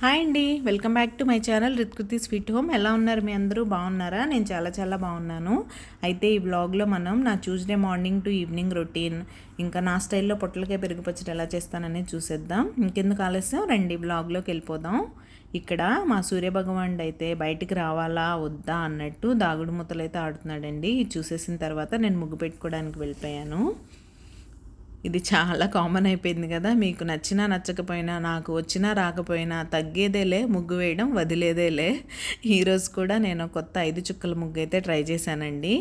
Hi అండి. Welcome back to my channel Rithkruthi sweet home. ఎలా ఉన్నారు మీ అందరూ? బాగున్నారా? నేను చాలా చాలా బాగున్నాను. అయితే ఈ బ్లాగ్లో మనం నా Tuesday morning to evening routine ఇంకా నా స్టైల్లో పొట్టలకే పెరుగు పచ్చడి ఎలా చేస్తాననేది చూసేద్దాం. ఇంకెందుకు ఆలస్యం? రండి బ్లాగ్లోకి వెళ్ళిపోదాం. ఇక్కడ మా సూర్యభగవానుడు అయితే బయటికి రావాలా వద్దా అన్నట్టు దాగుడు ముత్తలు అయితే ఆడుతున్నాడండి. ఇది చూసేసిన తర్వాత నేను ముగ్గు పెట్టుకోవడానికి వెళ్ళిపోయాను. ఇది చాలా కామన్ అయిపోయింది కదా. మీకు నచ్చినా నచ్చకపోయినా నాకు వచ్చినా రాకపోయినా తగ్గేదేలే ముగ్గు వేయడం వదిలేదేలే ఈరోజు కూడా నేను కొత్త ఐదు చుక్కల ముగ్గు అయితే ట్రై చేశానండి.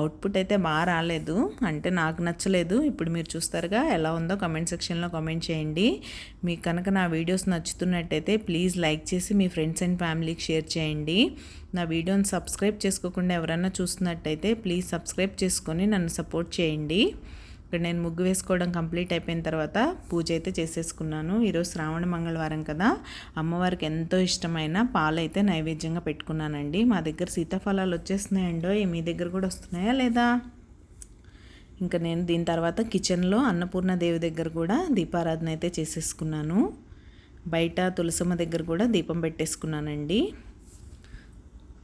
అవుట్పుట్ అయితే బాగా రాలేదు. అంటే నాకు నచ్చలేదు. ఇప్పుడు మీరు చూస్తారుగా ఎలా ఉందో కమెంట్ సెక్షన్లో కామెంట్ చేయండి. మీకు కనుక నా వీడియోస్ నచ్చుతున్నట్టయితే ప్లీజ్ లైక్ చేసి మీ ఫ్రెండ్స్ అండ్ ఫ్యామిలీకి షేర్ చేయండి. నా వీడియోని సబ్స్క్రైబ్ చేసుకోకుండా ఎవరైనా చూస్తున్నట్టయితే ప్లీజ్ సబ్స్క్రైబ్ చేసుకొని నన్ను సపోర్ట్ చేయండి. ఇక్కడ నేను ముగ్గు వేసుకోవడం కంప్లీట్ అయిపోయిన తర్వాత పూజ అయితే చేసేసుకున్నాను. ఈరోజు శ్రావణ మంగళవారం కదా. అమ్మవారికి ఎంతో ఇష్టమైన పాలైతే నైవేద్యంగా పెట్టుకున్నానండి. మా దగ్గర సీతాఫలాలు వచ్చేస్తున్నాయండో మీ దగ్గర కూడా వస్తున్నాయా లేదా? ఇంకా నేను దీని తర్వాత కిచెన్లో అన్నపూర్ణ దేవి దగ్గర కూడా దీపారాధన అయితే చేసేసుకున్నాను. బయట తులసమ్మ దగ్గర కూడా దీపం పెట్టేసుకున్నానండి.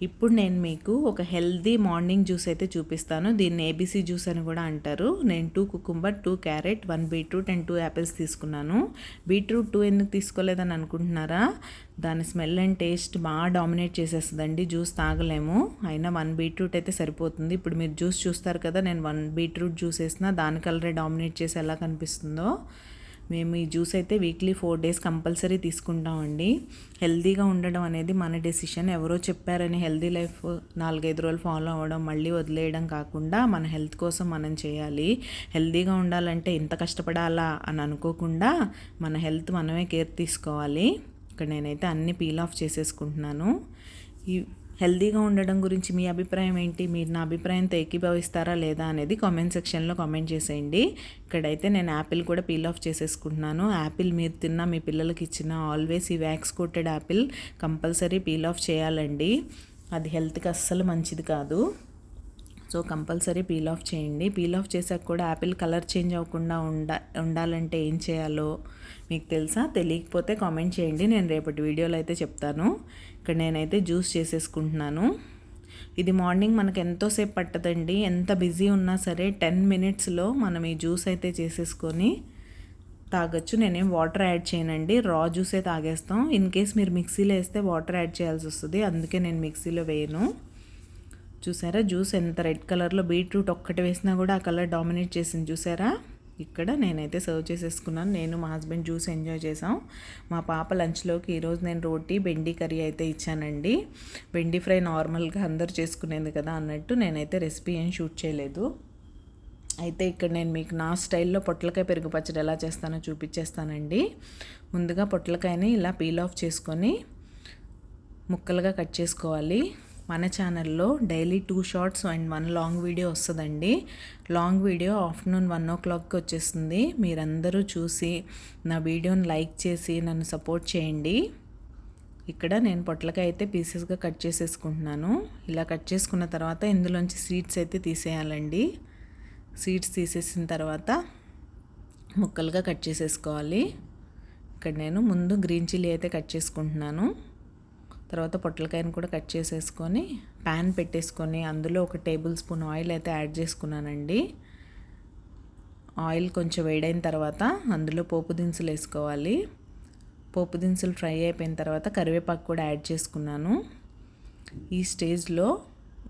ఇప్పుడు నేను మీకు ఒక హెల్దీ మార్నింగ్ జ్యూస్ అయితే చూపిస్తాను. దీన్ని ఏబీసీ జ్యూస్ అని కూడా అంటారు. నేను two cucumber two carrot one beetroot and two apples తీసుకున్నాను. బీట్రూట్ టూ ఎందుకు తీసుకోలేదని అనుకుంటున్నారా? దాని స్మెల్ అండ్ టేస్ట్ బాగా డామినేట్ చేసేస్తుందండి. జ్యూస్ తాగలేము. అయినా వన్ బీట్రూట్ అయితే సరిపోతుంది. ఇప్పుడు మీరు జ్యూస్ చూస్తారు కదా నేను వన్ బీట్రూట్ జ్యూస్ వేసిన దాని కలరే డామినేట్ చేసి ఎలా కనిపిస్తుందో. మేము ఈ జ్యూస్ అయితే వీక్లీ ఫోర్ డేస్ కంపల్సరీ తీసుకుంటామండి. హెల్తీగా ఉండడం అనేది మన డెసిషన్. ఎవరో చెప్పారని హెల్తీ లైఫ్ నాలుగైదు రోజులు ఫాలో అవ్వడం మళ్ళీ వదిలేయడం కాకుండా మన హెల్త్ కోసం మనం చేయాలి. హెల్తీగా ఉండాలంటే ఇంత కష్టపడాలా అని అనుకోకుండా మన హెల్త్ మనమే కేర్ తీసుకోవాలి. ఇక్కడ నేనైతే అన్ని పీల్ ఆఫ్ చేసేసుకుంటున్నాను. ఈ హెల్దీగా ఉండడం గురించి మీ అభిప్రాయం ఏంటి? మీరు నా అభిప్రాయంతో ఏకీభవిస్తారా లేదా అనేది కామెంట్ సెక్షన్లో కామెంట్ చేసేయండి. ఇక్కడైతే నేను యాపిల్ కూడా పీల్ ఆఫ్ చేసేసుకుంటున్నాను. యాపిల్ మీరు తిన్నా మీ పిల్లలకి ఇచ్చిన ఆల్వేస్ ఈ wax coated apple compulsory peel off చేయాలండి. అది హెల్త్కి అస్సలు మంచిది కాదు. సో కంపల్సరీ పీల్ ఆఫ్ చేయండి. పీల్ ఆఫ్ చేసాక కూడా యాపిల్ కలర్ చేంజ్ అవ్వకుండా ఉండ ఉండాలంటే ఏం చేయాలో మీకు తెలుసా? తెలియకపోతే కామెంట్ చేయండి. నేను రేపటి వీడియోలో అయితే చెప్తాను. ఇక్కడ నేనైతే జ్యూస్ చేసేసుకుంటున్నాను. ఇది మార్నింగ్ మనకు ఎంతోసేపు పట్టదండి. ఎంత బిజీ ఉన్నా సరే టెన్ మినిట్స్లో మనం ఈ జ్యూస్ అయితే చేసేసుకొని తాగొచ్చు. నేనేం వాటర్ యాడ్ చేయనండి. రా జ్యూసే తాగేస్తాం. ఇన్ కేస్ మీరు మిక్సీలో వేస్తే వాటర్ యాడ్ చేయాల్సి వస్తుంది. అందుకే నేను మిక్సీలో వేయను. చూసారా? జ్యూస్ ఎంత రెడ్ కలర్లో బీట్రూట్ ఒక్కటి వేసినా కూడా ఆ కలర్ డామినేట్ చేసింది. చూసారా? ఇక్కడ నేనైతే సర్వ్ చేసేసుకున్నాను. నేను మా హస్బెండ్ జ్యూస్ ఎంజాయ్ చేసాం. మా పాప లంచ్లోకి ఈరోజు నేను రోటీ బెండి కర్రీ అయితే ఇచ్చానండి. బెండి ఫ్రై నార్మల్గా అందరు చేసుకునేది కదా అన్నట్టు నేనైతే రెసిపీ ఏం షూట్ చేయలేదు. అయితే ఇక్కడ నేను మీకు నా స్టైల్లో పొట్లకాయ పెరుగు పచ్చడి ఎలా చేస్తానో చూపించేస్తానండి. ముందుగా పొట్లకాయని ఇలా పీల్ ఆఫ్ చేసుకొని ముక్కలుగా కట్ చేసుకోవాలి. మన ఛానల్లో daily two shorts and one long video వస్తుందండి. లాంగ్ వీడియో ఆఫ్టర్నూన్ వన్ ఓ క్లాక్కి వచ్చేస్తుంది. మీరందరూ చూసి నా వీడియోని లైక్ చేసి నన్ను సపోర్ట్ చేయండి. ఇక్కడ నేను పొట్లకాయ అయితే పీసెస్గా కట్ చేసేసుకుంటున్నాను. ఇలా కట్ చేసుకున్న తర్వాత ఇందులోంచి సీడ్స్ అయితే తీసేయాలండి. సీడ్స్ తీసేసిన తర్వాత ముక్కలుగా కట్ చేసేసుకోవాలి. ఇక్కడ నేను ముందు గ్రీన్ చిల్లీ అయితే కట్ చేసుకుంటున్నాను. తర్వాత పొట్లకాయను కూడా కట్ చేసేసుకొని ప్యాన్ పెట్టేసుకొని అందులో ఒక టేబుల్ స్పూన్ ఆయిల్ అయితే యాడ్ చేసుకున్నానండి. ఆయిల్ కొంచెం వేడైన తర్వాత అందులో పోపు దినుసులు వేసుకోవాలి. పోపు దినుసులు ఫ్రై అయిపోయిన తర్వాత కరివేపాకు కూడా యాడ్ చేసుకున్నాను. ఈ స్టేజ్లో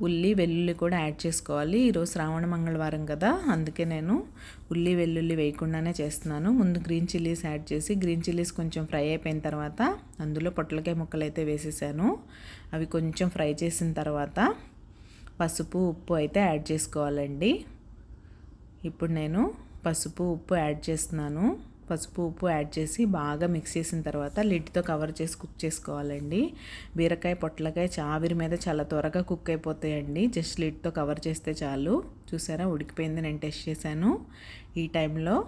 ఉల్లి వెల్లుల్లి కూడా యాడ్ చేసుకోవాలి. ఈరోజు శ్రావణ మంగళవారం కదా అందుకే నేను ఉల్లి వెల్లుల్లి వేయకుండానే చేస్తున్నాను. ముందు గ్రీన్ చిల్లీస్ యాడ్ చేసి గ్రీన్ చిల్లీస్ కొంచెం ఫ్రై అయిపోయిన తర్వాత అందులో పొట్లకాయ ముక్కలు అయితే వేసేసాను. అవి కొంచెం ఫ్రై చేసిన తర్వాత పసుపు ఉప్పు అయితే యాడ్ చేసుకోవాలండి. ఇప్పుడు నేను పసుపు ఉప్పు యాడ్ చేస్తున్నాను. పసుపు ఉప్పు యాడ్ చేసి బాగా మిక్స్ చేసిన తర్వాత లిడ్తో కవర్ చేసి కుక్ చేసుకోవాలండి. బీరకాయ పొట్లకాయ చావిరి మీద చాలా త్వరగా కుక్ అయిపోతాయండి. జస్ట్ లిడ్తో కవర్ చేస్తే చాలు. చూసారా? ఉడికిపోయింది. నేను టెస్ట్ చేశాను. ఈ టైంలో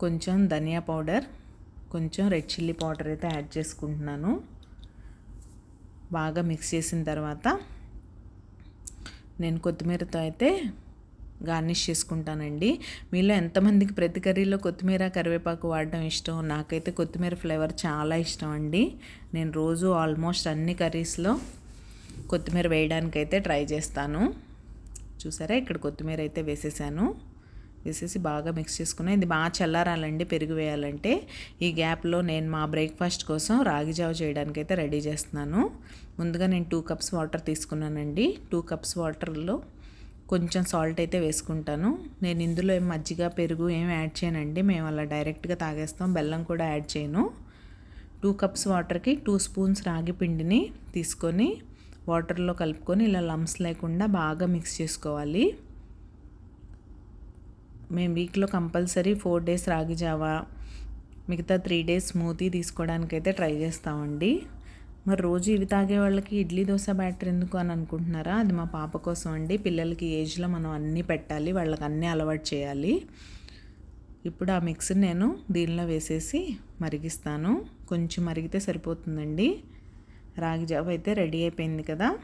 కొంచెం ధనియా పౌడర్ కొంచెం రెడ్ చిల్లీ పౌడర్ అయితే యాడ్ చేసుకుంటున్నాను. బాగా మిక్స్ చేసిన తర్వాత నేను కొత్తిమీరతో అయితే గార్నిష్ చేసుకుంటానండి. మీలో ఎంతమందికి ప్రతి కర్రీలో కొత్తిమీర కరివేపాకు వాడడం ఇష్టం? నాకైతే కొత్తిమీర ఫ్లేవర్ చాలా ఇష్టం అండి. నేను రోజు ఆల్మోస్ట్ అన్ని కర్రీస్లో కొత్తిమీర వేయడానికైతే ట్రై చేస్తాను. చూసారా? ఇక్కడ కొత్తిమీర అయితే వేసేసాను. వేసేసి బాగా మిక్స్ చేసుకున్నాను ఇది బాగా చల్లారాలండి పెరుగు వేయాలంటే. ఈ గ్యాప్లో నేను మా బ్రేక్ఫాస్ట్ కోసం రాగి జావ చేయడానికి అయితే రెడీ చేస్తున్నాను. ముందుగా నేను టూ కప్స్ వాటర్ తీసుకున్నానండి. టూ కప్స్ వాటర్లో కొంచెం సాల్ట్ అయితే వేసుకుంటాను. నేను ఇందులో ఏం మజ్జిగ పెరుగు ఏం యాడ్ చేయనండి. మేము అలా డైరెక్ట్గా తాగేస్తాం. బెల్లం కూడా యాడ్ చేయను. టూ కప్స్ వాటర్కి టూ స్పూన్స్ రాగి పిండిని తీసుకొని వాటర్లో కలుపుకొని ఇలా లమ్స్ లేకుండా బాగా మిక్స్ చేసుకోవాలి. మేము వీక్లో కంపల్సరీ ఫోర్ డేస్ రాగి జావా మిగతా త్రీ డేస్ స్మూతీ తీసుకోవడానికైతే ట్రై చేస్తామండి. మరి రోజు ఇవి తాగే వాళ్ళకి ఇడ్లీ దోశ బ్యాటర్ ఎందుకు అని అనుకుంటున్నారా? అది మా పాప కోసం అండి. పిల్లలకి ఏజ్లో మనం అన్నీ పెట్టాలి. వాళ్ళకి అన్నీ అలవాటు చేయాలి. ఇప్పుడు ఆ మిక్స్ని నేను దీనిలో వేసేసి మరిగిస్తాను. కొంచెం మరిగితే సరిపోతుందండి. రాగి జావ అయితే రెడీ అయిపోయింది కదా.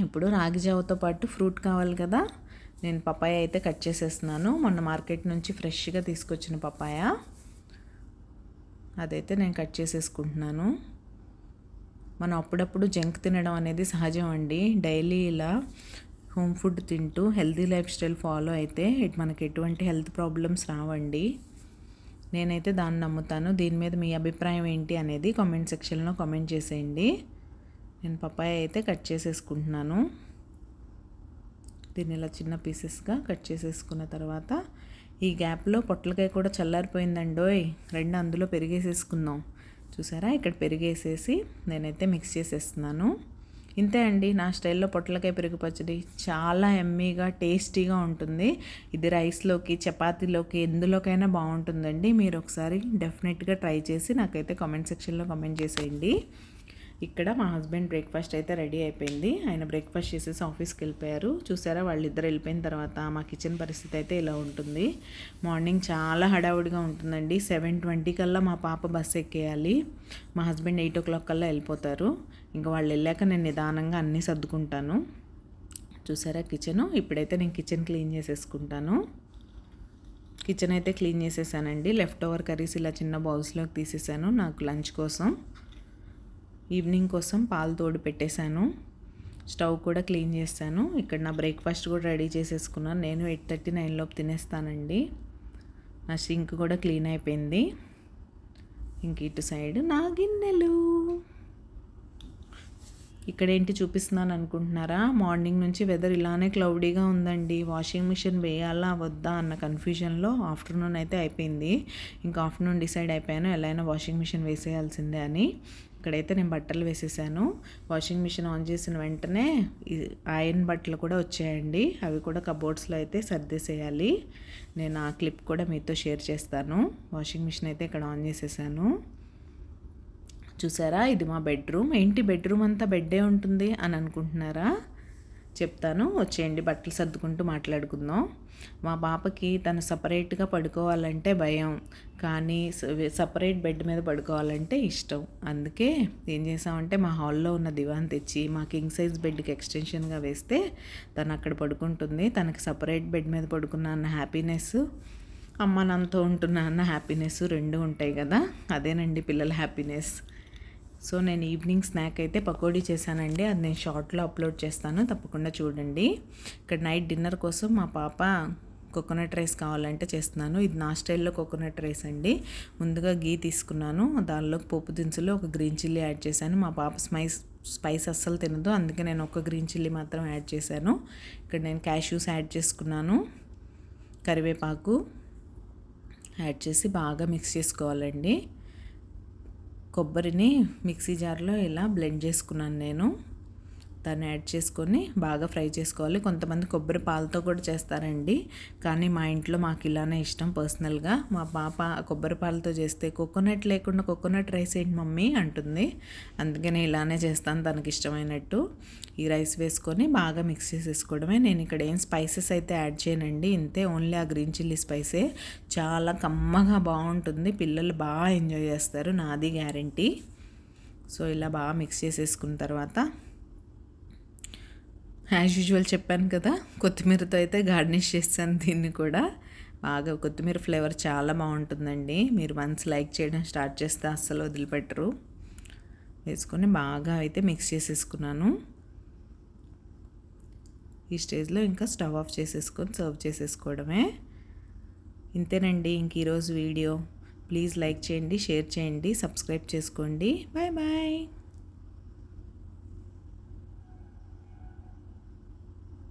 ఇప్పుడు రాగి జావతో పాటు ఫ్రూట్ కావాలి కదా. నేను పపాయ అయితే కట్ చేసేస్తున్నాను. మొన్న మార్కెట్ నుంచి ఫ్రెష్గా తీసుకొచ్చిన పపాయ అదైతే నేను కట్ చేసేసుకుంటున్నాను. మనం అప్పుడప్పుడు జంక్ తినడం అనేది సహజం అండి. డైలీ ఇలా హోమ్ ఫుడ్ తింటూ హెల్తీ లైఫ్ స్టైల్ ఫాలో అయితే మనకి ఎటువంటి హెల్త్ ప్రాబ్లమ్స్ రావండి. నేనైతే దాన్ని నమ్ముతాను. దీని మీద మీ అభిప్రాయం ఏంటి అనేది కామెంట్ సెక్షన్లో కామెంట్ చేసేయండి. నేను పప్పాయ అయితే కట్ చేసేసుకుంటున్నాను. దీన్ని ఇలా చిన్న పీసెస్గా కట్ చేసేసుకున్న తర్వాత ఈ గ్యాప్లో పొట్లకాయ కూడా చల్లారిపోయిందండోయ్. రెండు అందులో పెరిగేసేసుకుందాం. చూసారా? ఇక్కడ పెరిగేసేసి నేనైతే మిక్స్ చేసేస్తున్నాను. ఇంతే అండి నా స్టైల్లో పొట్లకాయ పెరుగు పచ్చడి చాలా ఎమ్మీగా టేస్టీగా ఉంటుంది. ఇది రైస్లోకి చపాతీలోకి ఎందులోకైనా బాగుంటుందండి. మీరు ఒకసారి డెఫినెట్గా ట్రై చేసి నాకైతే కామెంట్ సెక్షన్లో కామెంట్ చేసేయండి. ఇక్కడ మా హస్బెండ్ బ్రేక్ఫాస్ట్ అయితే రెడీ అయిపోయింది. ఆయన బ్రేక్ఫాస్ట్ చేసేసి ఆఫీస్కి వెళ్ళిపోయారు. చూసారా వాళ్ళిద్దరు వెళ్ళిపోయిన తర్వాత మా కిచెన్ పరిస్థితి అయితే ఇలా ఉంటుంది. మార్నింగ్ చాలా హడావుడిగా ఉంటుందండి. సెవెన్ ట్వంటీ కల్లా మా పాప బస్సు ఎక్కేయాలి. మా హస్బెండ్ ఎయిట్ ఓ క్లాక్ కల్లా వెళ్ళిపోతారు. ఇంకా వాళ్ళు వెళ్ళాక నేను నిదానంగా అన్నీ సర్దుకుంటాను. చూసారా కిచెన్? ఇప్పుడైతే నేను కిచెన్ క్లీన్ చేసేసుకుంటాను. కిచెన్ అయితే క్లీన్ చేసేసానండి. లెఫ్ట్ ఓవర్ కర్రీస్ ఇలా చిన్న బౌల్స్లోకి తీసేసాను. నాకు లంచ్ కోసం. ఈవినింగ్ కోసం పాలు తోడు పెట్టేశాను. స్టవ్ కూడా క్లీన్ చేస్తాను. ఇక్కడ నా బ్రేక్ఫాస్ట్ కూడా రెడీ చేసేసుకున్నాను. నేను ఎయిట్ థర్టీ నైన్లోపు తినేస్తానండి. నా సింక్ కూడా క్లీన్ అయిపోయింది. ఇంక ఇటు సైడ్ నా గిన్నెలు. ఇక్కడ ఏంటి చూపిస్తున్నాను అనుకుంటున్నారా? మార్నింగ్ నుంచి వెదర్ ఇలానే క్లౌడీగా ఉందండి. వాషింగ్ మిషన్ వేయాలా వద్దా అన్న కన్ఫ్యూజన్లో ఆఫ్టర్నూన్ అయితే అయిపోయింది. ఇంకా ఆఫ్టర్నూన్ డిసైడ్ అయిపోయాను ఎలా అయినా వాషింగ్ మిషన్ వేసేయాల్సిందే అని. ఇక్కడైతే నేను బట్టలు వేసేసాను. వాషింగ్ మిషన్ ఆన్ చేసిన వెంటనే ఐరన్ బట్టలు కూడా వచ్చాయండి. అవి కూడా కబోర్డ్స్లో అయితే సర్దేసేయాలి. నేను ఆ క్లిప్ కూడా మీతో షేర్ చేస్తాను. వాషింగ్ మిషన్ అయితే ఇక్కడ ఆన్ చేసేసాను. చూసారా? ఇది మా బెడ్రూమ్. ఏంటి బెడ్రూమ్ అంతా బెడ్డే ఉంటుంది అని అనుకుంటున్నారా? చెప్తాను. వచ్చేయండి బట్టలు సర్దుకుంటూ మాట్లాడుకుందాం. మా పాపకి తను సపరేట్గా పడుకోవాలంటే భయం. కానీ సపరేట్ బెడ్ మీద పడుకోవాలంటే ఇష్టం. అందుకే ఏం చేసామంటే మా హాల్లో ఉన్న దివాన్ తెచ్చి మా కింగ్ సైజ్ బెడ్కి ఎక్స్టెన్షన్గా వేస్తే తను అక్కడ పడుకుంటుంది. తనకి సపరేట్ బెడ్ మీద పడుకున్న అన్న హ్యాపీనెస్ అమ్మ నాన్నతో ఉంటున్న అన్న హ్యాపీనెస్ రెండు ఉంటాయి కదా. అదేనండి పిల్లల హ్యాపీనెస్. సో నేను ఈవినింగ్ స్నాక్ అయితే పకోడీ చేశానండి. అది నేను షార్ట్లో అప్లోడ్ చేస్తాను. తప్పకుండా చూడండి. ఇక్కడ నైట్ డిన్నర్ కోసం మా పాప కోకోనట్ రైస్ కావాలంటే చేస్తున్నాను. ఇది నా స్టైల్లో కోకోనట్ రైస్ అండి. ముందుగా గీ తీసుకున్నాను. దానిలో పోపు దినుసులు ఒక గ్రీన్ చిల్లీ యాడ్ చేశాను. మా పాప స్పైస్ స్పైస్ అస్సలు తినదు. అందుకే నేను ఒక గ్రీన్ చిల్లీ మాత్రం యాడ్ చేశాను. ఇక్కడ నేను క్యాష్యూస్ యాడ్ చేసుకున్నాను. కరివేపాకు యాడ్ చేసి బాగా మిక్స్ చేసుకోవాలండి. కొబ్బరిని మిక్సీ జార్లో ఇలా బ్లెండ్ చేసుకున్నాను నేను. దాన్ని యాడ్ చేసుకొని బాగా ఫ్రై చేసుకోవాలి. కొంతమంది కొబ్బరి పాలతో కూడా చేస్తారండి. కానీ మా ఇంట్లో మాకు ఇలానే ఇష్టం పర్సనల్గా. మా పాప కొబ్బరి పాలతో చేస్తే కోకోనట్ లేకుండా కోకోనట్ రైస్ ఏంటి మమ్మీ? అంటుంది. అందుకనే ఇలానే చేస్తాను తనకి ఇష్టమైనట్టు. ఈ రైస్ వేసుకొని బాగా మిక్స్ చేసేసుకోవడమే. నేను ఇక్కడ ఏం స్పైసెస్ అయితే యాడ్ చేయనండి. ఇంతే ఓన్లీ ఆ గ్రీన్ చిల్లీ స్పైసే. చాలా కమ్మగా బాగుంటుంది. పిల్లలు బాగా ఎంజాయ్ చేస్తారు. నాది గ్యారంటీ. సో ఇలా బాగా మిక్స్ చేసేసుకున్న తర్వాత యాజ్ యూజువల్ చెప్పాను కదా కొత్తిమీరతో అయితే గార్నిష్ చేస్తాను దీన్ని కూడా. బాగా కొత్తిమీర ఫ్లేవర్ చాలా బాగుంటుందండి. మీరు వన్స్ లైక్ చేయడం స్టార్ట్ చేస్తే అస్సలు వదిలిపెట్టరు. వేసుకొని బాగా అయితే మిక్స్ చేసేసుకున్నాను. ఈ స్టేజ్లో ఇంకా స్టవ్ ఆఫ్ చేసేసుకొని సర్వ్ చేసేసుకోవడమే. ఇంతేనండి ఇంక ఈరోజు వీడియో. ప్లీజ్ లైక్ చేయండి షేర్ చేయండి సబ్స్క్రైబ్ చేసుకోండి. Bye bye